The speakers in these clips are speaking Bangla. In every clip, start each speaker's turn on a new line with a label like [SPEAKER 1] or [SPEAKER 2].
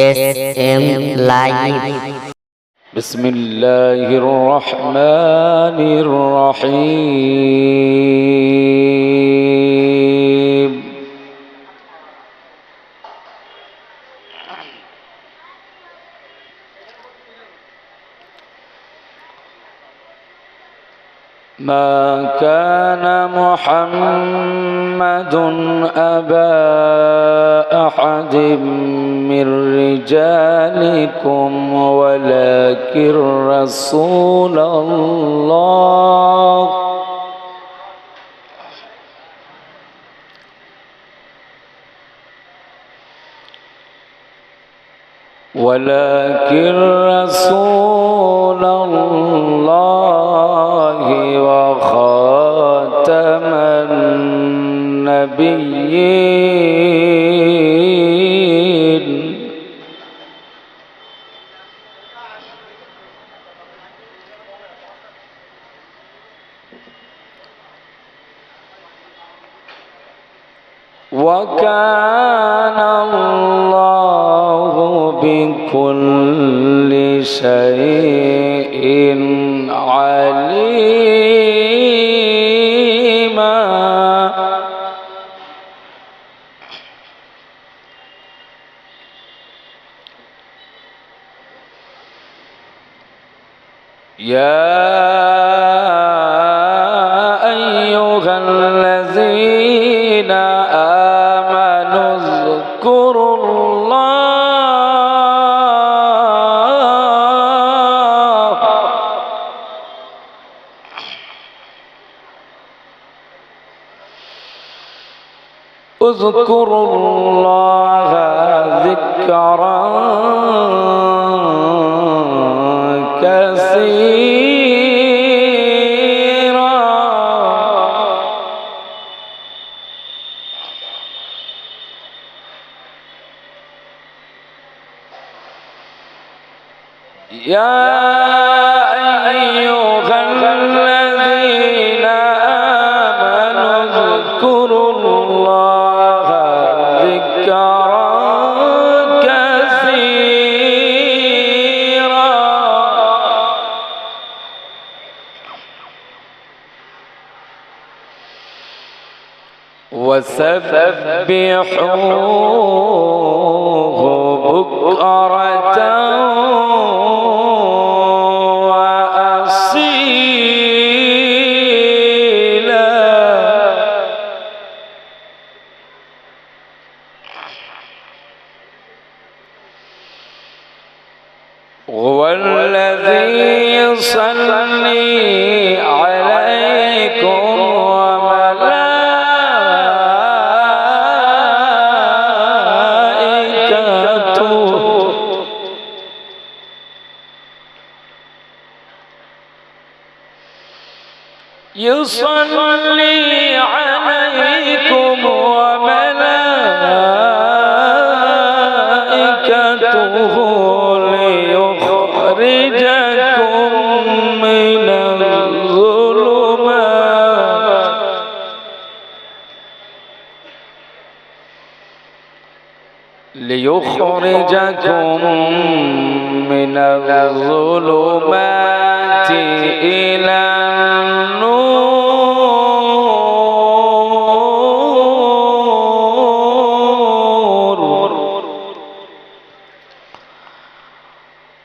[SPEAKER 1] S M live
[SPEAKER 2] بسم الله الرحمن الرحيم ما كان محمد أبا أحد من رجالكم ولكن رسول الله. ولكن رسول النبيين. وكان الله بكل شيء عليما وسبحوه بكرة. يصلي عليكم وملائكته ليخرجكم من الظلمات ليخرجكم من الظلمات إلى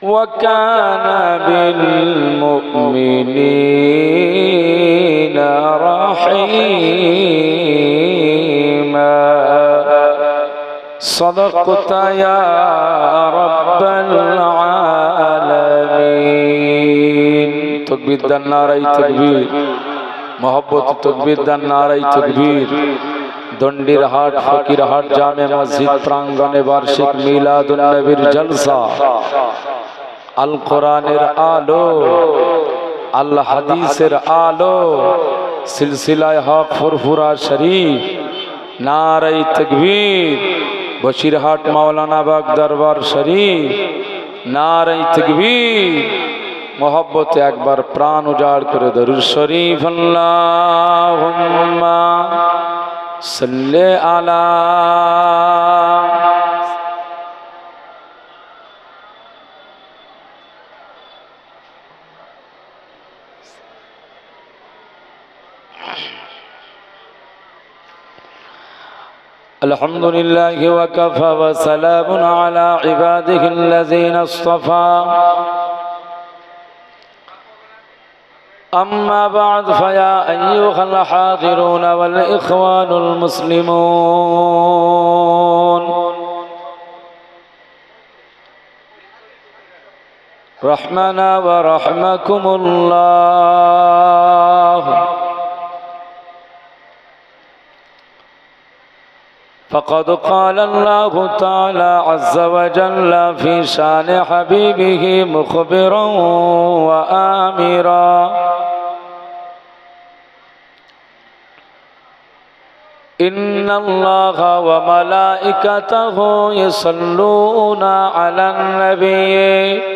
[SPEAKER 2] وكان بالمؤمنين رحيما صدقت يا رب العالمين تكبير دان ناراي تكبير মোহব্বত তকবীর দান নারাই তকবীর দণ্ডির হাট ফকির হাট জামে মসজিদ প্রাঙ্গণে বার্ষিক মিলাদুন নবীর জলসা আল কোরআনের আলো, আল্লাহ হাদিসের আলো, সিলসিলায় হক ফুরফুরা শরীফ নারাই তকবীর, বসিরহাট মাওলানা বাগ দরবার শরীফ নারাই তকবীর, মোহব্বতে একবার প্রাণ উজাড় করে দরুদ শরীফ, আল্লাহুম্মা সাল্লি আলা الحمد لله وكفى وسلام على عباده الذين اصطفى. أما بعد فيا أيها الحاضرون والإخوان المسلمون. رحمنا ورحمكم الله. فقد قال الله تعالى عز وجل في شان حبيبه مخبرا وآمرا. إن الله وملائكته يصلون على النبي.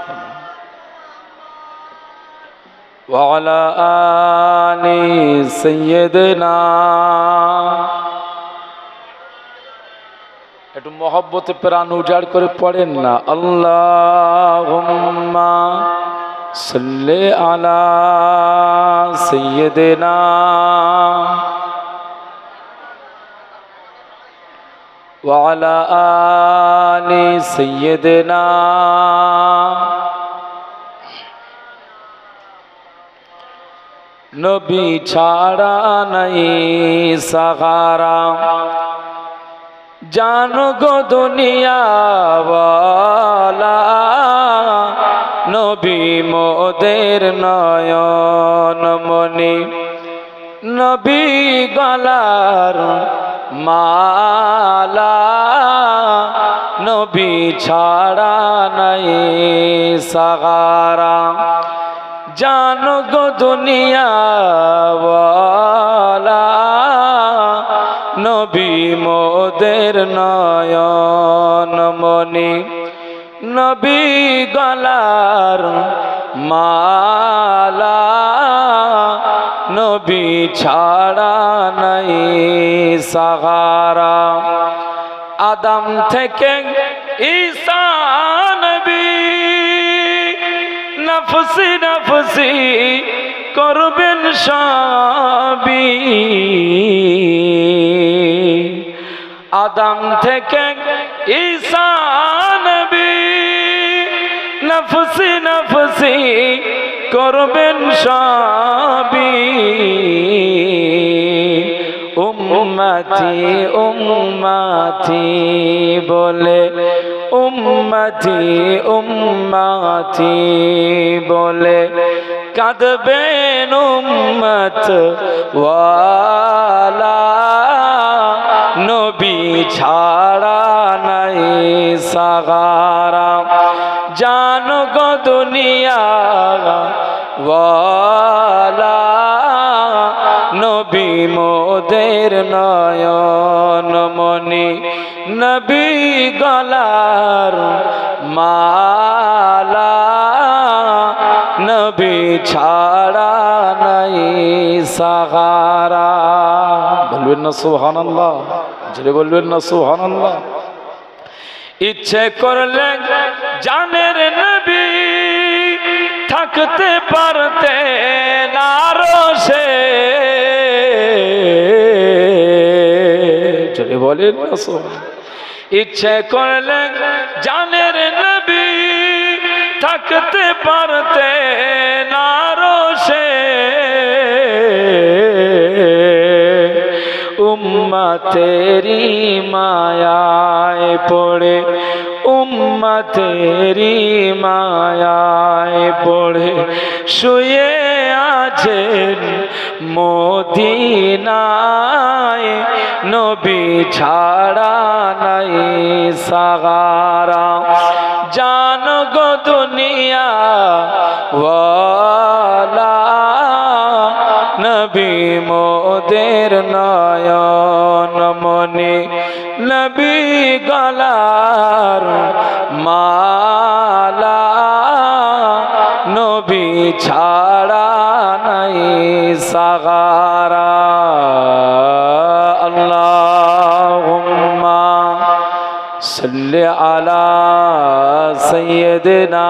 [SPEAKER 2] وعلى آل سيدنا একটু মহব্বতে প্রাণ উজাড় করে পড়েন না আল্লাহ সাল্লি আলা সৈয়দেনা وعلى آل سيدنا নবী ছাড়া নাই সাহারা জানো গো নবী মোদের নয়ন মনি নবী গলার মালা, নবী ছাড়া নাই সাহারা জানো দুনিয়াওয়ালা নবী মোদের নয়ন মনি নবী গলার মালা নবী ছাড়া নাই সাহারা আদম থেকে ঈসা নবী, নফসি নফসি করবেন সবই। আদাম থেকে ঈসা নবী নফসি নফসি করবেন সবই। উম্মতি উম্মতি বলে, উম্মতি উম্মতি বলে কাঁদবেন উম্মত নবী ছাড়া নাই সাগারা। জান গো দুনিয়া ওয়ালা। নবী মোদের নয়ন মনি। নবী গলার মালা ছাড়া নাই সাহারা বলবেন না সুহান আল্লাহ বলবেন না সুহান ইচ্ছে করলে জানের নবী থাকতে পারতে নারসে যদি বলেন না ইচ্ছে করলে উম্মা, তেরি মায়ায় পড়ে। উম্মা, তেরি মায়ায় পড়ে। শুয়ে আছেন মদিনায়। নবী ছাড়া নাই সাগারা। জান গো দুনিয়া ওয়ালা। নবী মোদের জীবনে নবী গলার মালা নবী ছাড়া নাই সাগারা। আল্লাহুম্মা সাল্লি আলা সাইয়্যিদিনা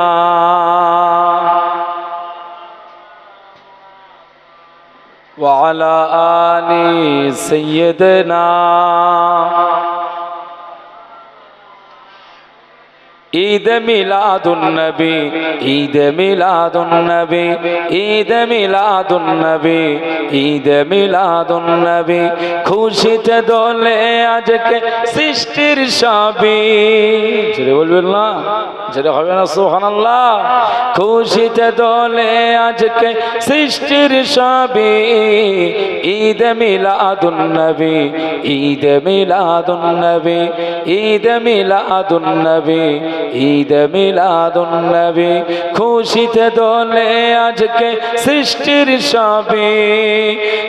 [SPEAKER 2] وعلى آل سيدنا ঈদ মিলাদুন্নবী ঈদ মিলাদুন্নবী ঈদ মিলাদুন্নবী ঈদ মিলাদুন্নবী, খুশিতে দোলে আজকে সৃষ্টির সবই জোরে বলবেন না? জোরে হবে না, সুবহানাল্লাহ। খুশিতে দোলে আজকে সৃষ্টির সবই ঈদ মিলাদুন্নবী ঈদ মিলাদুন্নবী ঈদ মিলাদুন্নবী ঈদ মিলাদুন্নবী, খুশিতে দোলে আজকে সৃষ্টির সবই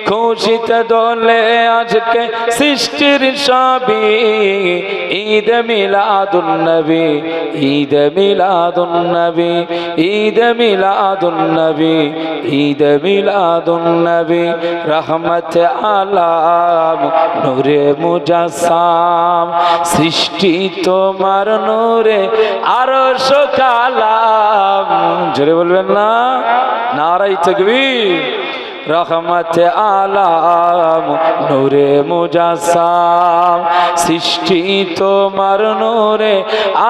[SPEAKER 2] খুশিতে দোলে আজকে সৃষ্টির সবই ঈদ মিলাদুন্নবী ঈদ মিলাদুন্নবী ঈদ মিলাদুন্নবী ঈদ মিলাদুন্নবী রহমত আলাম, নূরে মুজাসাম সৃষ্টি তোমার নূরে আরও সকালাম জোরে বলবেন না? নারাই তকবীর। রহমত আলাম, নূরে মুজাসাম সৃষ্টি তোমার নূরে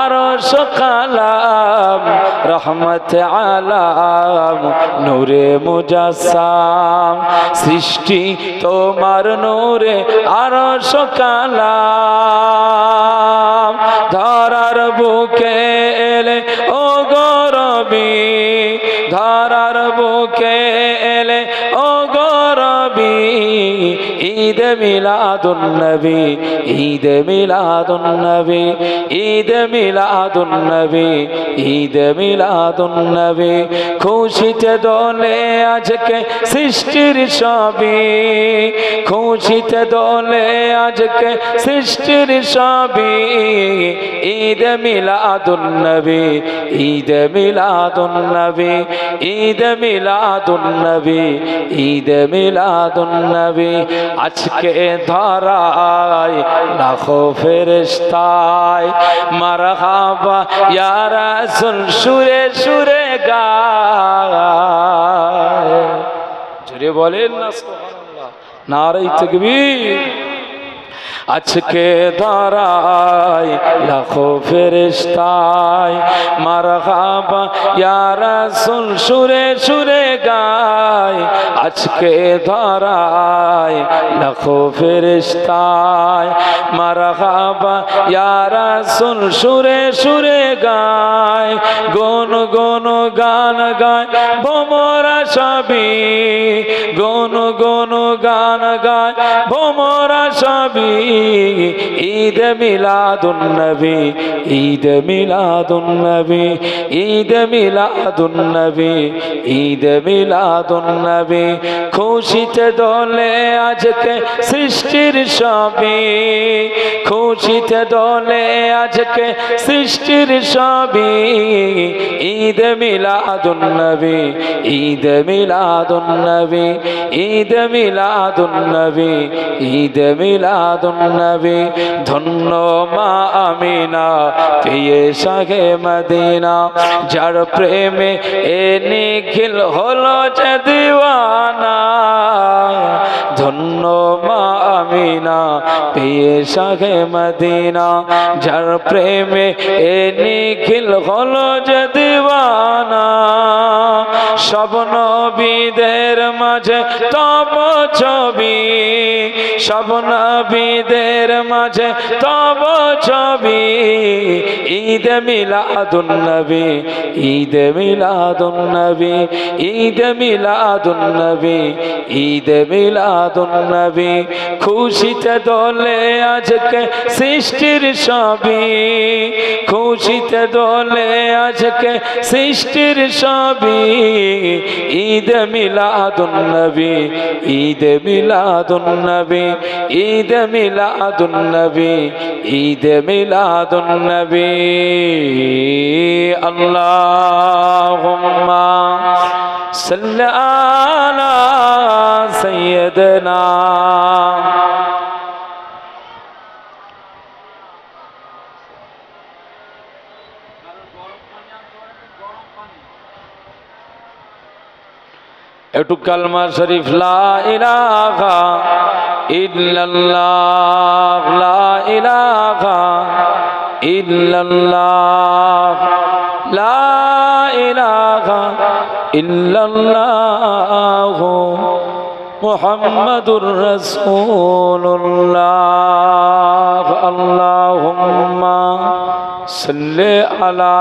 [SPEAKER 2] আরও সকালাম রহমত আলাম, নূরে মুজাসাম সৃষ্টি তোমার নূরে আরও সকালাম ধরার বুকে এলে, ও ঈদ মিলাদুন্নবী ঈদ মিলাদুন্নবী ঈদ মিলাদুন্নবী ঈদ মিলাদুন্নবী। খুশিতে দোলে আজকে সৃষ্টির সবই খুশিতে দোলে আজকে সৃষ্টির সবই ঈদ মিলাদুন্নবী ঈদ মিলাদুন্নবী ঈদ মিলাদুন্নবী ঈদ মিলাদুন্নবী। আজকে ধরায় লাখো ফেরেশতায় মারহাবা ইয়ারা রাসূল, সুরে সুরে গায়। জোরে বলেন না নারাই তাকবীর। আজকে দাঁড়ায় লাখো ফেরেশতায়, মারহাবা, ইয়া রাসূল, সুরে সুরে গায় আজকে দাঁড়ায় লাখো ফেরেশতায়, মারহাবা, ইয়া রাসূল, সুরে সুরে গায় গুন গুন গান গায় ভোমরা সবই গুন গুন গান গায় ভোমরা সবই ঈদ মিলাদুন্নবী ঈদ মিলাদুন্নবী ঈদ মিলাদুন্নবী ঈদ মিলাদুন্নবী খুশিতে দোলে আজকে সৃষ্টির সবই, খুশিতে দোলে আজকে সৃষ্টির সবই। ঈদ মিলাদুন্নবী ঈদ মিলাদুন্নবী ঈদ মিলাদুন্নবী ঈদ মিলাদুন্নবী ধন্য মা আমিনা পেয়ে সাগে মদিনা। যার প্রেমে এ নিখিল হলো যে দিওয়ানা। ধন্য মা আমিনা পেয়ে সাগে মদিনা। যার প্রেমে এ নিখিল হলো যে দিওয়ানা। সব নবীদের মাঝে ছবি সব নবীদের মাঝে তব ছবি। ঈদ মিলাদুন্নবী ঈদ মিলাদুন্নবী ঈদ মিলাদুন্নবী ঈদ মিলাদুন্নবী খুশিতে দোলে আজকে সৃষ্টির সবই খুশিতে দোলে আজকে সৃষ্টির সবই ঈদ মিলাদুন্নবী ঈদ মিলাদুন্নবী ঈদ মিলাদুন্নবী ঈদ মিলাদুন্নবী আল্লাহুম্মা সাল্লি আলা সাইয়্যিদিনা। একটু কালমা শরীফ লা ইলাহা ইল্লাল্লাহ লা ইলাহা ইল্লাল্লাহ লা ইলাহা ইল্লাল্লাহ মুহাম্মাদুর রাসূলুল্লাহ আল্লাহুম্মা সাল্লি আলা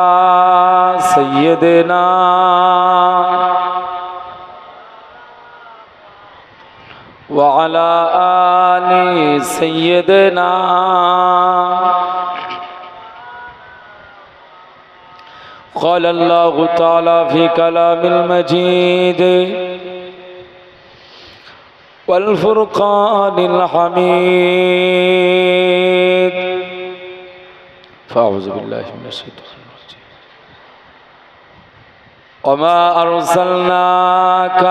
[SPEAKER 2] সাইয়্যিদিনা وعلى آل سيدنا قال الله تعالى في كلام المجيد والفرقان الحميد. فأعوذ بالله من الشيطان الرجيم. وما أرسلناك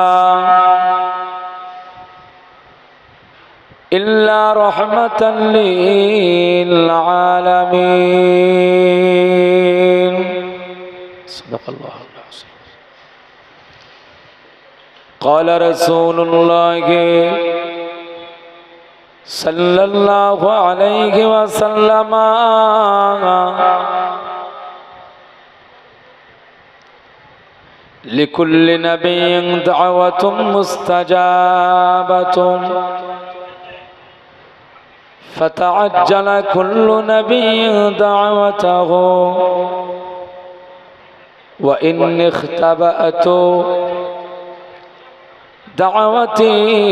[SPEAKER 2] إلا رحمة للعالمين. صدق الله العظيم. قال رسول الله صلى الله عليه وسلم لكل نبي دعوة مستجابة. فتعجل كل نبي دعوته. وإن اختبأت دعوتي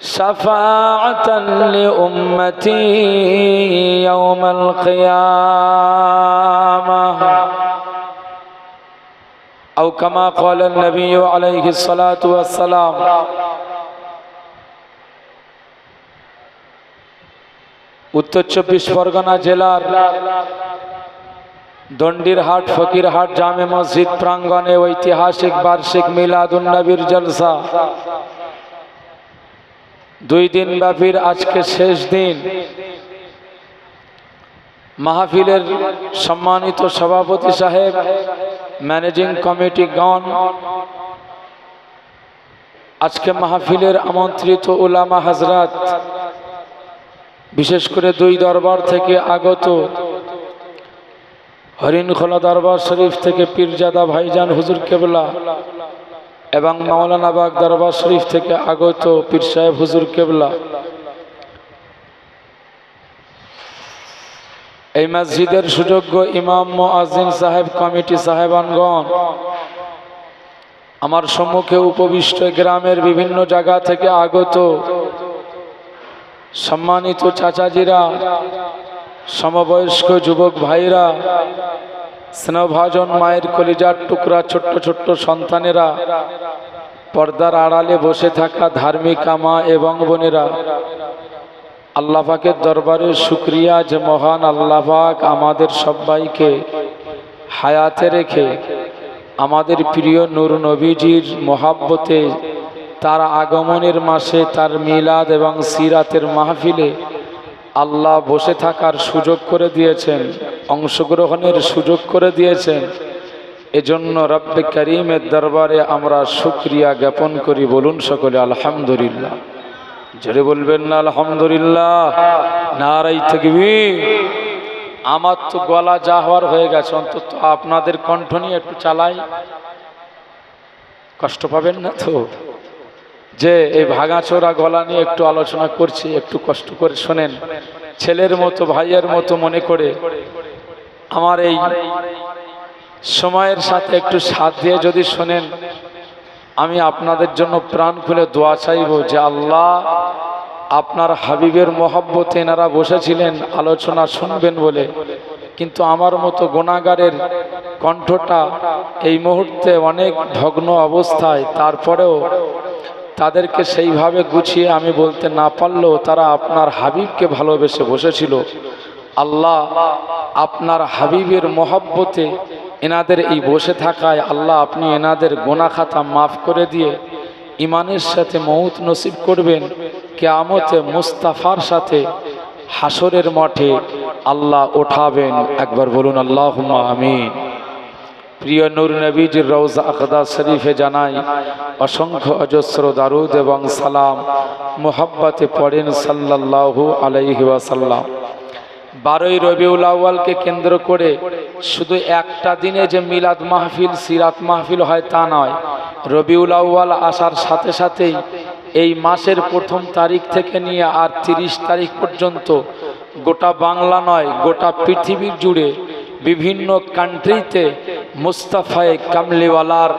[SPEAKER 2] شفاعة لأمتي يوم القيامة. أو كما قال النبي عليه الصلاة والسلام উত্তর চব্বিশ পরগনা জেলার দণ্ডিরহাট, ফকিরহাট জামে মসজিদ প্রাঙ্গণে ঐতিহাসিক বার্ষিক মিলাদুন্নবীর জলসা। দুই দিন ব্যাপীর আজকে শেষ দিন। মাহফিলের সম্মানিত সভাপতি সাহেব, ম্যানেজিং কমিটি গণ। আজকে মাহফিলের আমন্ত্রিত উলামা হাজরাত বিশেষ করে দুই দরবার থেকে আগত হরিণখোলা দরবার শরীফ থেকে পীরজাদা ভাইজান হুজুর কেবলা এবং মাওলানাবাগ দরবার শরীফ থেকে আগত পীর সাহেব হুজুর কেবলা। এই মসজিদের সুযোগ্য ইমাম আজিম সাহেব, কমিটি সাহেবানগণ, আমার সম্মুখে উপবিষ্ট গ্রামের বিভিন্ন জায়গা থেকে আগত সম্মানিত চাচাজিরা, সমবয়স্ক যুবক ভাইরা, স্নেহভাজন মায়ের কলিজার টুকরা ছোট্ট ছোট্ট সন্তানেরা, পর্দার আড়ালে বসে থাকা ধার্মিকা মা এবং বোনেরা, আল্লাহাকের দরবারে শুক্রিয়া যে মহান আল্লাহাক আমাদের সবাইকে হায়াতে রেখে আমাদের প্রিয় নূর নবীজির মহাব্বতে তার আগমনের মাসে, তার মিলাদ এবং সিরাতের মাহফিলে আল্লাহ বসে থাকার সুযোগ করে দিয়েছেন, অংশগ্রহণের সুযোগ করে দিয়েছেন। এজন্য রব্বে করিমের দরবারে আমরা শুক্রিয়া জ্ঞাপন করি। বলুন সকলে, আলহামদুলিল্লাহ। জোরে বলবেন না, আলহামদুলিল্লাহ। নারাই থাকবি আমার তো গলা যা হওয়ার হয়ে গেছে, অন্তত আপনাদের কণ্ঠ নিয়ে একটু চালাই। কষ্ট পাবেন না তো? যে এই ভাঙাচোরা গলা নিয়ে একটু আলোচনা করছি, একটু কষ্ট করে শোনেন। ছেলের মতো, ভাইয়ের মতো মনে করে আমার এই সময়ের সাথে একটু সাথ দিয়ে যদি শোনেন, আমি আপনাদের জন্য প্রাণ খুলে দোয়া চাইব যে আল্লাহ আপনার হাবিবের মহব্বতে এনারা বসেছিলেন, আলোচনা শুনবেন বলে। কিন্তু আমার মতো গোনাগারের কণ্ঠটা এই মুহূর্তে অনেক ভগ্ন অবস্থায়, তারপরেও তাদেরকে সেইভাবে গুছিয়ে আমি বলতে না পারলেও তারা আপনার হাবিবকে ভালোবেসে বসেছিল। আল্লাহ আপনার হাবিবের মহব্বতে এনাদের এই বসে থাকায় আল্লাহ আপনি এনাদের গোনা খাতা মাফ করে দিয়ে ইমানের সাথে মৌত নসিব করবেন। কেয়ামতে মুস্তাফার সাথে হাসরের মঠে আল্লাহ ওঠাবেন। একবার বলুন আল্লাহ আমিন। প্রিয় নূর নবীজির রৌজা আকদা শরীফে জানাই অসংখ্য অজস্র দারুদ এবং সালাম মোহাব্বতে পড়েন সাল্লাল্লাহু আলাইহি ওয়াসাল্লাম। বারোই রবিউল আউ্য়ালকে কেন্দ্র করে শুধু একটা দিনে যে মিলাদ মাহফিল, সিরাত মাহফিল হয় তা নয়, রবিউল আউ্য়াল আসার সাথে সাথেই এই মাসের প্রথম তারিখ থেকে নিয়ে আর তিরিশ তারিখ পর্যন্ত গোটা বাংলা নয়, গোটা পৃথিবীর জুড়ে বিভিন্ন কান্ট্রিতে মুস্তাফায় কামলিওয়ালার